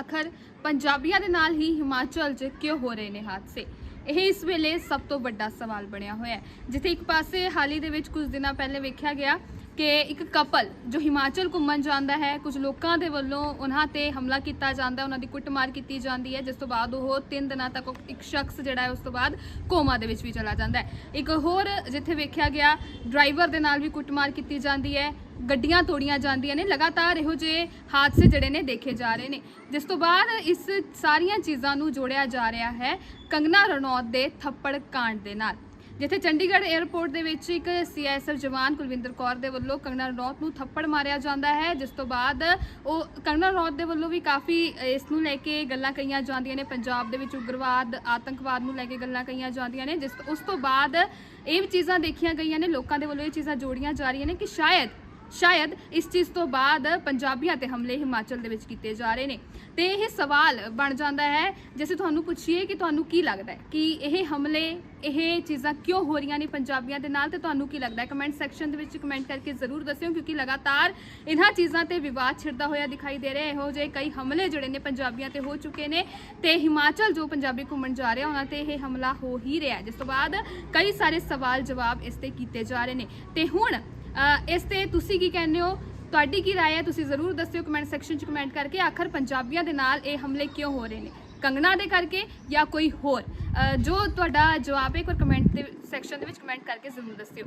ਆਖਰ ਪੰਜਾਬੀਆਂ ਦੇ ਨਾਲ ਹੀ ਹਿਮਾਚਲ 'ਚ ਕਿਉਂ ਹੋ ਰਹੇ ਨੇ ਹਾਦਸੇ? ਇਹ ਇਸ ਵੇਲੇ ਸਭ ਤੋਂ ਵੱਡਾ ਸਵਾਲ ਬਣਿਆ ਹੋਇਆ ਹੈ। ਜਿੱਥੇ ਇੱਕ ਪਾਸੇ ਹਾਲ ਹੀ ਦੇ ਵਿੱਚ ਕੁਝ ਦਿਨਾਂ ਪਹਿਲੇ ਵੇਖਿਆ ਗਿਆ ਕਿ ਇੱਕ ਕਪਲ ਜੋ ਹਿਮਾਚਲ ਘੁੰਮਣ ਜਾਂਦਾ ਹੈ, ਕੁਝ ਲੋਕਾਂ ਦੇ ਵੱਲੋਂ ਉਹਨਾਂ ਤੇ ਹਮਲਾ ਕੀਤਾ ਜਾਂਦਾ, ਉਹਨਾਂ ਦੀ ਕੁੱਟਮਾਰ ਕੀਤੀ ਜਾਂਦੀ ਹੈ, ਜਿਸ ਤੋਂ ਬਾਅਦ ਉਹ 3 ਦਿਨਾਂ ਤੱਕ ਇੱਕ ਸ਼ਖਸ ਜਿਹੜਾ ਹੈ ਉਸ ਤੋਂ ਬਾਅਦ ਕੋਮਾ ਦੇ ਵਿੱਚ ਵੀ ਚਲਾ ਜਾਂਦਾ ਹੈ। ਇੱਕ ਹੋਰ ਜਿੱਥੇ ਵੇਖਿਆ ਗਿਆ, ਡਰਾਈਵਰ ਦੇ ਨਾਲ ਵੀ ਕੁੱਟਮਾਰ ਕੀਤੀ ਜਾਂਦੀ ਹੈ, ਗੱਡੀਆਂ ਤੋੜੀਆਂ ਜਾਂਦੀਆਂ ਨੇ, ਲਗਾਤਾਰ ਇਹੋ ਜਿਹੇ ਹਾਦਸੇ ਜਿਹੜੇ ਨੇ ਦੇਖੇ ਜਾ ਰਹੇ ਨੇ। ਜਿਸ ਤੋਂ ਬਾਅਦ ਇਸ ਸਾਰੀਆਂ ਚੀਜ਼ਾਂ ਨੂੰ ਜੋੜਿਆ ਜਾ ਰਿਹਾ ਹੈ ਕੰਗਨਾ ਰਣੌਤ ਦੇ ਥੱਪੜ ਕਾਂਡ ਦੇ ਨਾਲ। ਜਿੱਥੇ ਚੰਡੀਗੜ੍ਹ 에ਅਰਪੋਰਟ ਦੇ ਵਿੱਚ ਇੱਕ ਸੀਐਸਐਫ ਜਵਾਨ ਕੁਲਵਿੰਦਰ ਕੌਰ ਦੇ ਵੱਲੋਂ ਕੰਗਨਾ ਰਣੌਤ ਨੂੰ ਥੱਪੜ ਮਾਰਿਆ ਜਾਂਦਾ ਹੈ, ਜਿਸ ਤੋਂ ਬਾਅਦ ਉਹ ਕੰਗਨਾ ਰਣੌਤ ਦੇ ਵੱਲੋਂ ਵੀ ਕਾਫੀ ਇਸ ਨੂੰ ਲੈ ਕੇ ਗੱਲਾਂ ਕਹੀਆਂ ਜਾਂਦੀਆਂ ਨੇ। ਪੰਜਾਬ ਦੇ ਵਿੱਚ ਉਗਰਵਾਦ, ਆਤੰਕਵਾਦ ਨੂੰ ਲੈ ਕੇ ਗੱਲਾਂ ਕਹੀਆਂ ਜਾਂਦੀਆਂ ਨੇ, ਜਿਸ ਉਸ ਤੋਂ ਬਾਅਦ ਇਹ ਵੀ ਚੀਜ਼ਾਂ ਦੇਖੀਆਂ ਗਈਆਂ ਨੇ, ਲੋਕਾਂ ਦੇ ਵੱਲੋਂ ਇਹ ਚੀਜ਼ਾਂ ਜੋੜੀਆਂ ਜਾ ਰਹੀਆਂ ਨੇ ਕਿ ਸ਼ਾਇਦ ਸ਼ਾਇਦ ਇਸ ਚੀਜ਼ ਤੋਂ ਬਾਅਦ ਪੰਜਾਬੀਆਂ ਤੇ ਹਮਲੇ ਹਿਮਾਚਲ ਦੇ ਵਿੱਚ ਕੀਤੇ ਜਾ ਰਹੇ ਨੇ। ਤੇ ਇਹ ਸਵਾਲ ਬਣ ਜਾਂਦਾ ਹੈ ਜਿਵੇਂ ਤੁਹਾਨੂੰ ਪੁੱਛੀਏ ਕਿ ਤੁਹਾਨੂੰ ਕੀ ਲੱਗਦਾ ਹੈ ਕਿ ਇਹ ਹਮਲੇ, ਇਹ ਚੀਜ਼ਾਂ ਕਿਉਂ ਹੋ ਰਹੀਆਂ ਨੇ ਪੰਜਾਬੀਆਂ ਦੇ ਨਾਲ, ਤੇ ਤੁਹਾਨੂੰ ਕੀ ਲੱਗਦਾ ਹੈ? ਕਮੈਂਟ ਸੈਕਸ਼ਨ ਦੇ ਵਿੱਚ ਕਮੈਂਟ ਕਰਕੇ ਜ਼ਰੂਰ ਦੱਸਿਓ, ਕਿਉਂਕਿ ਲਗਾਤਾਰ ਇਹਨਾਂ ਚੀਜ਼ਾਂ ਤੇ ਵਿਵਾਦ ਛਿੜਦਾ ਹੋਇਆ ਦਿਖਾਈ ਦੇ ਰਿਹਾ ਇਹੋ ਜਿਹੇ ਕਈ ਹਮਲੇ ਜਿਹੜੇ ਨੇ ਪੰਜਾਬੀਆਂ ਤੇ ਹੋ ਚੁੱਕੇ ਨੇ, ਤੇ ਹਿਮਾਚਲ ਜੋ ਪੰਜਾਬੀ ਘੁੰਮਣ ਜਾ ਰਿਹਾ, ਉਹਨਾਂ ਤੇ ਇਹ ਹਮਲਾ ਹੋ ਹੀ ਰਿਹਾ ਜਿਸ ਤੋਂ ਬਾਅਦ ਕਈ ਸਾਰੇ ਸਵਾਲ ਜਵਾਬ ਇਸ ਤੇ ਕੀਤੇ ਜਾ ਰਹੇ ਨੇ। ਤੇ ਹੁਣ ਇਸ ਤੇ ਤੁਸੀਂ ਕੀ ਕਹਿੰਦੇ ਹੋ ਤੁਹਾਡੀ ਕੀ رائے ਹੈ ਤੁਸੀਂ ਜ਼ਰੂਰ ਦੱਸਿਓ ਕਮੈਂਟ ਸੈਕਸ਼ਨ 'ਚ ਕਮੈਂਟ ਕਰਕੇ ਆਖਰ ਪੰਜਾਬੀਆਂ ਦੇ ਨਾਲ ਇਹ ਹਮਲੇ ਕਿਉਂ ਹੋ ਰਹੇ ਨੇ ਕੰਗਨਾ ਦੇ ਕਰਕੇ ਜਾਂ ਕੋਈ ਹੋਰ ਅ, ਜੋ ਤੁਹਾਡਾ ਜਵਾਬ ਹੈ ਇੱਕ ਵਾਰ ਕਮੈਂਟ ਦੇ ਸੈਕਸ਼ਨ ਦੇ ਵਿੱਚ ਕਮੈਂਟ ਕਰਕੇ ਜ਼ਰੂਰ ਦੱਸਿਓ